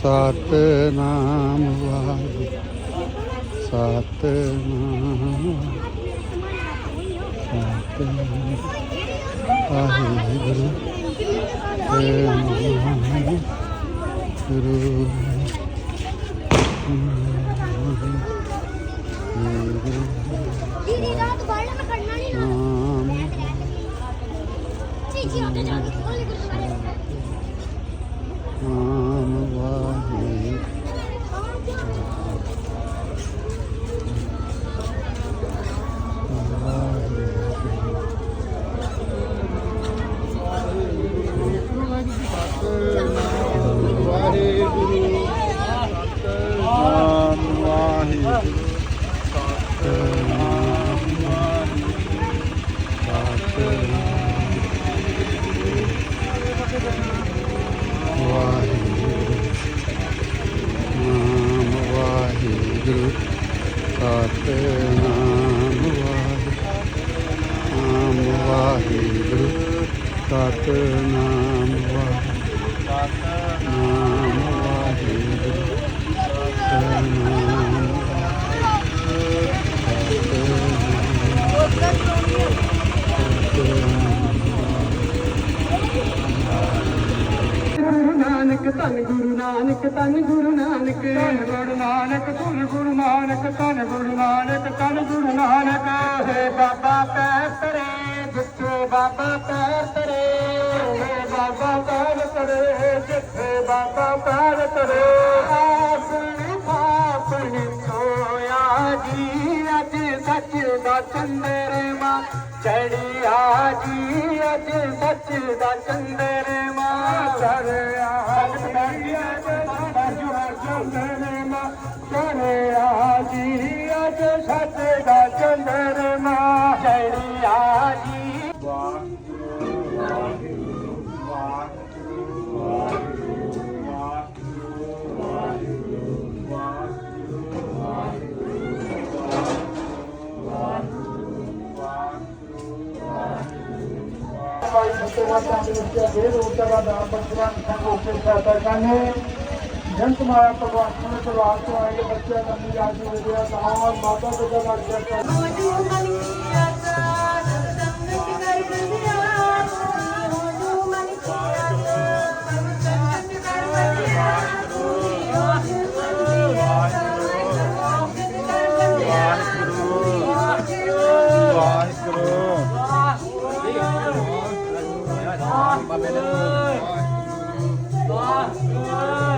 ਸਤਨਾਮ ਵਾਹਿਗੁਰੂ ਸਤਨਾਮ ਸਤਨਾਮ ਵਾਹਿਗੁਰੂ ਗੁਰੂ ਦੀਦੀ ਰਾਤ ਬਾਹਰ ਮੈਂ ਕਰਨਾ ਨਹੀਂ ਨਾ ਜੀ ਜੀ ਉੱਤੇ ਜਾਣ ਸਤਨਾਮ ਵਾਹਿਗੁਰੂ ਨਾਮ ਵਾਹਿਗੁਰੂ ਸਤਨਾਮ ਵਾਹਿਗੁਰੂ ਨਾਮ ਵਾਹਿਗੁਰੂ ਸਤਨਾਮ ਨਾਨਕ ਧੰਨ ਗੁਰੂ ਨਾਨਕ ਧੰਨ ਗੁਰੂ ਨਾਨਕ। ਧੰਨ ਗੁਰੂ ਨਾਨਕ ਧੰਨ ਗੁਰੂ ਨਾਨਕ ਧੰਨ ਗੁਰੂ ਨਾਨਕ ਧੰਨ ਗੁਰੂ ਨਾਨਕ। ਹੈ ਬਾਬਾ ਪੈਰ ਤਰੇ ਜਿੱਥੇ ਬਾਬਾ ਪੈਰ ਤਰੇ। ਹੈ ਬਾਬਾ ਪੈਰ ਤਰੇ ਜਿੱਥੇ ਬਾਬਾ ਪੈਰ ਤਰੇ। ਆਪਣੀ ਆਪਣੀ ਸੋਇਆ ਜੀ ਅੱਜ ਸੱਚ ਦਾ ਚੰਦਰਮਾ। ਚੜਿਆ ਜੀ ਅੱਜ ਸੱਚ ਦਾ ਚੰਦਰਮਾ। ਚੜਿਆ सर्वांच्या आम्ही उपचार देऊन उपचारात आपण सर्वांना उपयोग करता जन तुम्हारा परमात्मा में चलो तो आपको आएँगे बच्चे नंदी आज हो गया और माता को जब Thank you.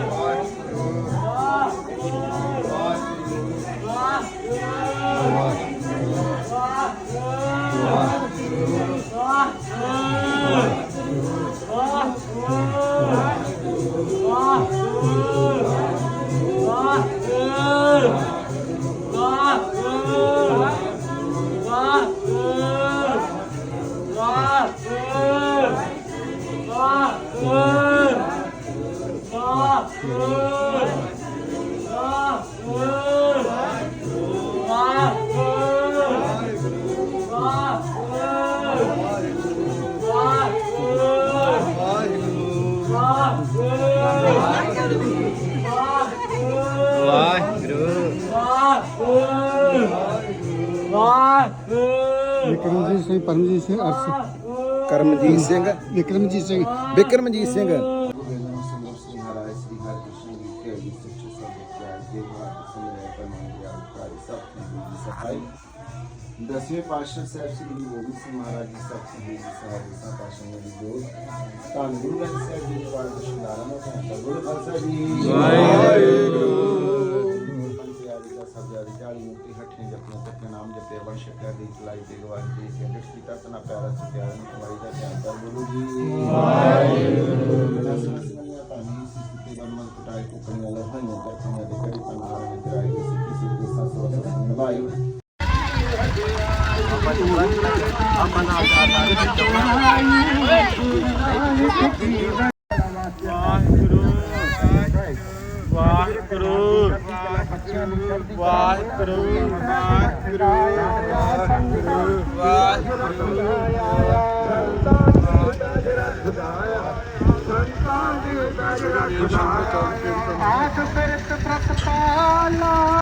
ਵਿਕਰਮਜੀਤ ਸਿੰਘ ਪਰਮਜੀਤ ਸਿੰਘ ਅਰਸ ਕਰਮਜੀਤ ਸਿੰਘ ਵਿਕਰਮਜੀਤ ਸਿੰਘ ਵਿਕਰਮਜੀਤ ਸਿੰਘ ਦਸਵੇਂ ਪਾਤਸ਼ਾਹ ਸਾਹਿਬ ਸ੍ਰੀ ਗੁਰੂ ਗੋਬਿੰਦ ਸਿੰਘ ਮਹਾਰਾਜ ਜੀ ਸਭ ਸ੍ਰੀ ਜੀ ਸਾਹਿਬ ਜੀ ਸਾਹਿਬ ਪਾਤਸ਼ਾਹ ਜੀ ਜੋਤ ਧੰਨ ਗੁਰੂ ਗ੍ਰੰਥ ਸਾਹਿਬ ਜੀ ਪਾਠ ਦਾ ਸ਼ਿੰਗਾਰਾ ਨਾ ਕਰਦਾ ਗੁਰੂ ਖਾਲਸਾ ਜੀ ਨਾਮ ਸ਼ਕਰ ਦੀ ਚਲਾਈ ਤੇ ਗਵਾਹ ਦੀ ਸੰਗਤ ਦੀ ਕਰਤਨਾ ਪਿਆਰਾ ਸੁਖਿਆਰਾ ਨੂੰ ਕਮਾਈ ਦਾ ਧਿਆਨ ਕਰ ਗੁਰੂ ਜੀ। ਵਾਹਿਗੁਰੂ। ਪਾਣੀ ਸਿੱਧੇ ਬੰਮਨ ਕਟਾਈ ਕੁਕਣੀਆਂ ਲਹਾਈਆਂ ਕਰਤੀਆਂ ਦੇ ਕੜੀ ਪਨਾਰ ਵਿੱਚ ਆਈ ਕਿਸੇ ਕਿਸੇ ਦੇ ਸੱਸ ਵਸ ਨਿਭਾਈ ਵਾਹਿਗੁਰੂ ਵਾਹਿਗੁਰੂ ਵਾਹਿਗੁਰੂ। ਵਾਹਿਗੁਰੂ ਵਾਹਿਗੁਰੂ ਸੰਤਾਂ ਦੇ ਦਰ ਰਖਵਾਇਆ ਆਖ ਫਿਰਤ ਪ੍ਰਤਪਾਲਾ